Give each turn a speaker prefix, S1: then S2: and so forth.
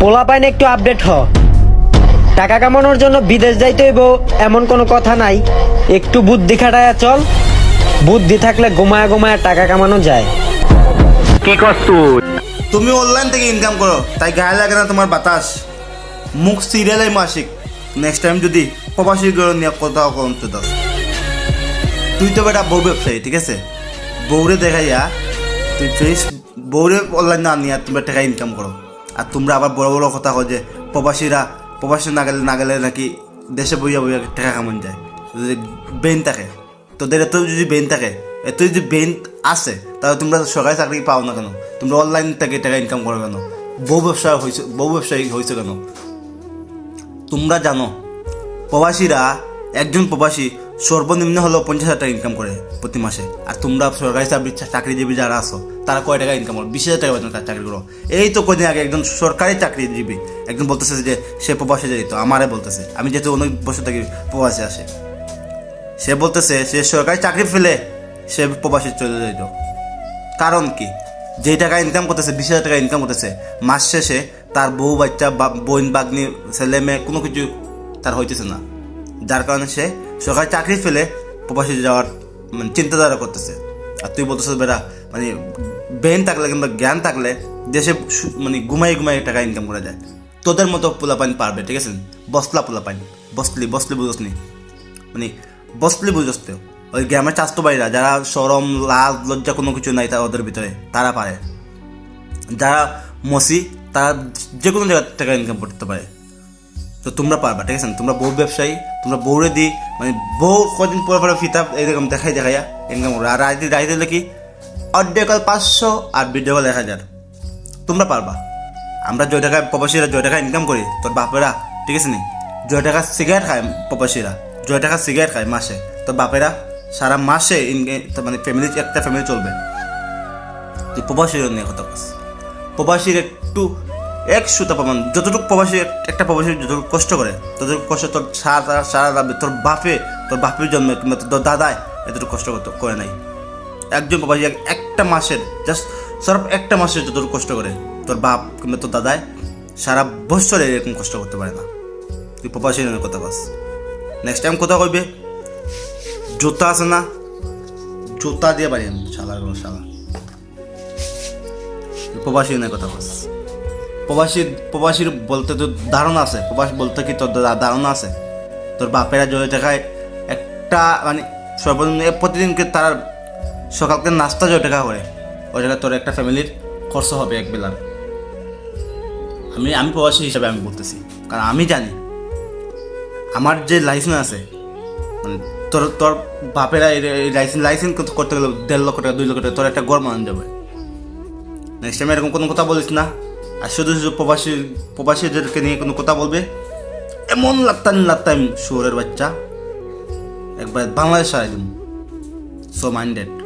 S1: পোলা পাইন একটু আপডেট হ। টাকা কামানোর জন্য বিদেশ যাইতে হইব এমন কোনো কথা নাই। একটু বুদ্ধি খাটায়া চল। বুদ্ধি থাকলে গোমায়া গোমায়া টাকা কামানো যায়।
S2: কি করছ
S3: তুমি অনলাইন থেকে ইনকাম করো তাই গায়ে লাগে না তোমার বাতাস। মুখ সিরিয়ালে মাসিক। নেক্সট টাইম যদি প্রবাসী গরু নিয়ে কোথাও করতে দাও তুই তো বেটা বউ ব্যবসায়ী ঠিক আছে? বউরে দেখাইয়া তুই ফেস বউরে অনলাইন না নিয়ে তুমি টাকা ইনকাম করো। আর তোমরা আবার বড় বড় কথা কো যে প্রবাসীরা প্রবাসী না গেলে না গেলে নাকি দেশে বইয়া বইয়া টাকা কামান যায়। যদি বেন থাকে। তোদের এত যদি বেন থাকে এত যদি বেন আছে, তাহলে তোমরা সরকারি চাকরি পাও না কেন? তোমরা অনলাইন থেকে টাকা ইনকাম করো কেন? বহু ব্যবসা হয়েছে বহু ব্যবসায়ী হয়েছে কেন? তোমরা জানো, প্রবাসীরা একজন প্রবাসী সর্বনিম্ন হলো পঞ্চাশ হাজার টাকা ইনকাম করে প্রতি মাসে। আর তোমরা সরকারি চাকরি চাকরিজীবী যারা আছো, তারা কয় টাকা ইনকাম করো? বিশ হাজার টাকা বেতন তার চাকরি করো। এই তো কদিন আগে একজন সরকারি চাকরিজীবী একজন বলতেছে যে সে প্রবাসে যাইতো আমারে বলতেছে। আমি যেহেতু অনেক বছর থেকে প্রবাসে আসে সে বলতেছে, সে সরকারি চাকরি ফেলে সে প্রবাসে চলে যাইতো। কারণ কি? যেই টাকা ইনকাম করতেছে, বিশ হাজার টাকা ইনকাম করতেছে, মাস শেষে তার বউ, বাচ্চা বা- বোন, বাগনি, ছেলে, মেয়ে কোনো কিছু তার হইতেছে না। যার কারণে সে সরকারি চাকরি ফেলে প্রবাসী যাওয়ার মানে চিন্তাধারা করতেছে। আর তুই বলতেছিস, বেটা মানে ব্রেন থাকলে কিংবা জ্ঞান থাকলে দেশে মানে ঘুমাই ঘুমাই টাকা ইনকাম করা যায়। তোদের মতো পোলাপাইন পারবে, ঠিক আছে? বসলা পোলাপাইন। বসলি বসলি বুঝসনি মানে বসলি বুঝস তো। ওই গ্রামের চাস্তো ভাইরা যারা সরম, লাজ, লজ্জা কোনো কিছু নাই তার ওদের ভিতরে, তারা পারে। যারা মসি, তারা যে কোনো জায়গা টাকা ইনকাম করতে পারে। তো তোমরা পারবা, ঠিক আছে? তোমরা বউ ব্যবসায়ী, তোমরা বউরে দি মানে বউ কদিন পরে পরে ফিতা, এরকম দেখাই দেখাইয়া আর রাইতে রাইতে দিলে কি কল পাঁচশো আর ভিডিও কল এক হাজার। তোমরা পারবা। আমরা জয় টাকা প্রবাসীরা জয় টাকা ইনকাম করি, তোর বাপেরা, ঠিক আছে নি? জয় টাকা সিগারেট খায় প্রবাসীরা জয় টাকা সিগারেট খায় মাসে, তোর বাপেরা সারা মাসে মানে ফ্যামিলি একটা ফ্যামিলি চলবে। প্রবাসীর নিয়ে কথা প্রবাসীর একটু এক সুতা পাবেন যতটুকু প্রবাসী একটা প্রবাসী যতটুকু কষ্ট করে, ততটুকু কষ্ট তোর সারা সারা রাত তোর বাপে, তোর বাপের জন্মে কিংবা তোর দাদায় এতটুকু কষ্ট করতে করে নাই। একজন প্রবাসী এক- একটা মাসের জাস্ট সরব একটা মাসের যতটুকু কষ্ট করে, তোর বাপ কিংবা তোর দাদায় সারা বছরে এরকম কষ্ট করতে পারে না। তুই প্রবাসী কথা বাস নেক্সট টাইম কথা কইবে, জুতা আছে না? জুতা দিয়ে আমি শালা। শালা প্রবাসী কথা বলছ প্রবাসী, প্রবাসীর বলতে তো ধারণা আছে, প্রবাস বলতে কি তোর ধারণা আছে? তোর বাপেরা জয় টাকায় একটা মানে সর্বনিম্ন প্রতিদিনকে তার সকালকে নাস্তা জয় টাকা করে, ওই টাকা তোর একটা ফ্যামিলির খরচ হবে এক বেলার। আমি আমি প্রবাসী হিসাবে আমি বলতেছি, কারণ আমি জানি, আমার যে লাইসেন্স আছে মানে তোর তোর বাপেরা এই লাইসেন্স লাইসেন্স করতে গেলে দেড় লক্ষ টাকা, দুই লক্ষ টাকা তোর একটা গড় মান যাবে। নেক্সট টাইম এরকম কোনো কথা বলিস না। আর শুধু শুধু প্রবাসী, প্রবাসীদেরকে নিয়ে কোনো কথা বলবে? এমন লাগতাম লাগতাম শুয়োরের বাচ্চা। একবার বাংলাদেশ দিন সো মাইন্ডেড